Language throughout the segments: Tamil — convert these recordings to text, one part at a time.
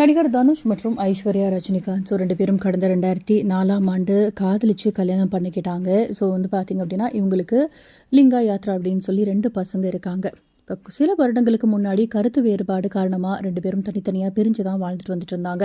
நடிகர் தனுஷ் மற்றும் ஐஸ்வர்யா ரஜினிகாந்த். ஸோ ரெண்டு பேரும் கடந்த ரெண்டாயிரத்தி நாலாம் ஆண்டு காதலிச்சு கல்யாணம் பண்ணிக்கிட்டாங்க. ஸோ வந்து பார்த்தீங்க அப்படின்னா இவங்களுக்கு லிங்கா யாத்ரா அப்படின்னு சொல்லி ரெண்டு பசங்க இருக்காங்க. இப்போ சில வருடங்களுக்கு முன்னாடி கருத்து வேறுபாடு காரணமாக ரெண்டு பேரும் தனித்தனியாக பிரிஞ்சு தான் வாழ்ந்துட்டு வந்துட்டு இருந்தாங்க.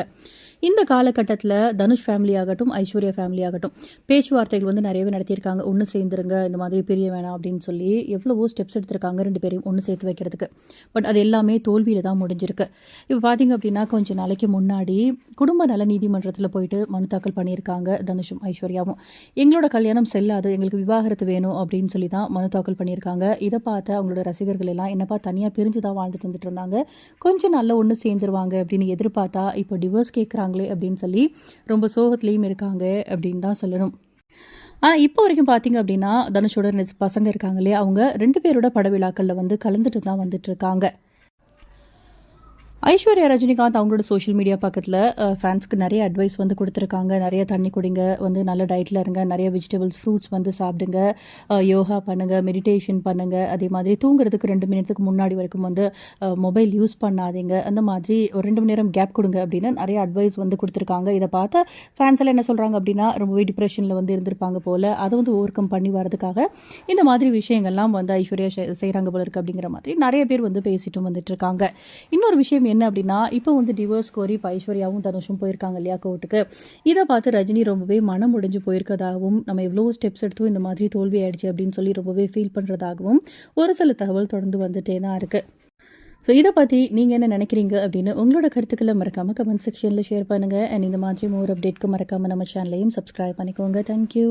இந்த காலகட்டத்தில் தனுஷ் ஃபேமிலி ஆகட்டும் ஐஸ்வர்யா ஃபேமிலி ஆகட்டும் பேச்சுவார்த்தைகள் வந்து நிறையவே நடத்தியிருக்காங்க. ஒன்று சேர்ந்துருங்க இந்த மாதிரி பிரிய வேணாம் அப்படின்னு சொல்லி எவ்வளவோ ஸ்டெப்ஸ் எடுத்திருக்காங்க ரெண்டு பேரையும் ஒன்று சேர்த்து வைக்கிறதுக்கு. பட் அது எல்லாமே தோல்வியில் தான் முடிஞ்சிருக்கு. இப்போ பார்த்தீங்க அப்படின்னா கொஞ்சம் நாளைக்கு முன்னாடி குடும்ப நல நீதிமன்றத்தில் போயிட்டு மனு தாக்கல் பண்ணியிருக்காங்க தனுஷும் ஐஸ்வர்யாவும். எங்களோட கல்யாணம் செல்லாது எங்களுக்கு விவாகரத்து வேணும் அப்படின்னு சொல்லி தான் மனு தாக்கல் பண்ணியிருக்காங்க. இதை பார்த்து அவங்களோட ரசிகர்கள் எல்லாம் என்னப்பா தனியாக பிரிஞ்சு தான் வாழ்ந்துட்டு வந்துட்டு இருந்தாங்க. கொஞ்சம் நல்ல ஒன்று சேர்ந்துருவாங்க அப்படின்னு எதிர்பார்த்தா இப்போ டிவோர்ஸ் கேட்குறாங்களே அப்படின்னு சொல்லி ரொம்ப சோகத்துலேயும் இருக்காங்க அப்படின்னு தான் சொல்லணும். ஆனால் இப்போ வரைக்கும் பார்த்தீங்க அப்படின்னா தனுஷோட பசங்க இருக்காங்க இல்லையா? அவங்க ரெண்டு பேரோட பட விழாக்களில் வந்து கலந்துட்டு தான் வந்துட்டு இருக்காங்க. ஐஸ்வர்யா ரஜினிகாந்த் அவங்களோட சோஷியல் மீடியா பக்கத்தில் ஃபேன்ஸ்க்கு நிறைய அட்வைஸ் வந்து கொடுத்துருக்காங்க. நிறைய தண்ணி குடிங்க வந்து நல்ல டயட்டில் இருங்க நிறைய வெஜிடபிள்ஸ் ஃப்ரூட்ஸ் வந்து சாப்பிடுங்க யோகா பண்ணுங்கள் மெடிடேஷன் பண்ணுங்கள் அதே மாதிரி தூங்குறதுக்கு ரெண்டு மணி நேரத்துக்கு முன்னாடி வரைக்கும் வந்து மொபைல் யூஸ் பண்ணாதீங்க. அந்த மாதிரி ஒரு ரெண்டு மணி நேரம் கேப் கொடுங்க அப்படின்னு நிறைய அட்வைஸ் வந்து கொடுத்துருக்காங்க. இதை பார்த்தா ஃபேன்ஸ் எல்லாம் என்ன சொல்கிறாங்க அப்படின்னா ரொம்பவே டிப்ரெஷனில் வந்து இருந்திருப்பாங்க போல். அதை வந்து ஓவர் கம் பண்ணி வரதுக்காக இந்த மாதிரி விஷயங்கள்லாம் வந்து ஐஸ்வர்யா செய்கிறாங்க போல இருக்குது அப்படிங்கிற மாதிரி நிறைய பேர் வந்து பேசிட்டும் வந்துட்டு இருக்காங்க. இன்னொரு விஷயம் என்ன அப்படின்னா இப்போ வந்து டிவோர்ஸ் கோரி இப்போ ஐஸ்வர்யாவும் தனுஷும் போயிருக்காங்க இல்லையா கோர்ட்டுக்கு. இதை பார்த்து ரஜினி ரொம்பவே மனம் முடிஞ்சு போயிருக்கதாகவும் நம்ம எவ்வளோ ஸ்டெப்ஸ் எடுத்தும் இந்த மாதிரி தோல்வி ஆயிடுச்சு அப்படின்னு சொல்லி ரொம்பவே ஃபீல் பண்ணுறதாகவும் ஒரு சில தகவல் தொடர்ந்து வந்துட்டே தான் இருக்குது ஸோ இதை பற்றி நீங்கள் என்ன நினைக்கிறீங்க அப்படின்னு உங்களோட கருத்துக்களை மறக்காமல் கமெண்ட் செக்ஷனில் ஷேர் பண்ணுங்கள் அண்ட் இந்த மாதிரி மோர் அப்டேட்க்கு மறக்காமல் நம்ம சேனலையும் சப்ஸ்கிரைப் பண்ணிக்கோங்க. தேங்க்யூ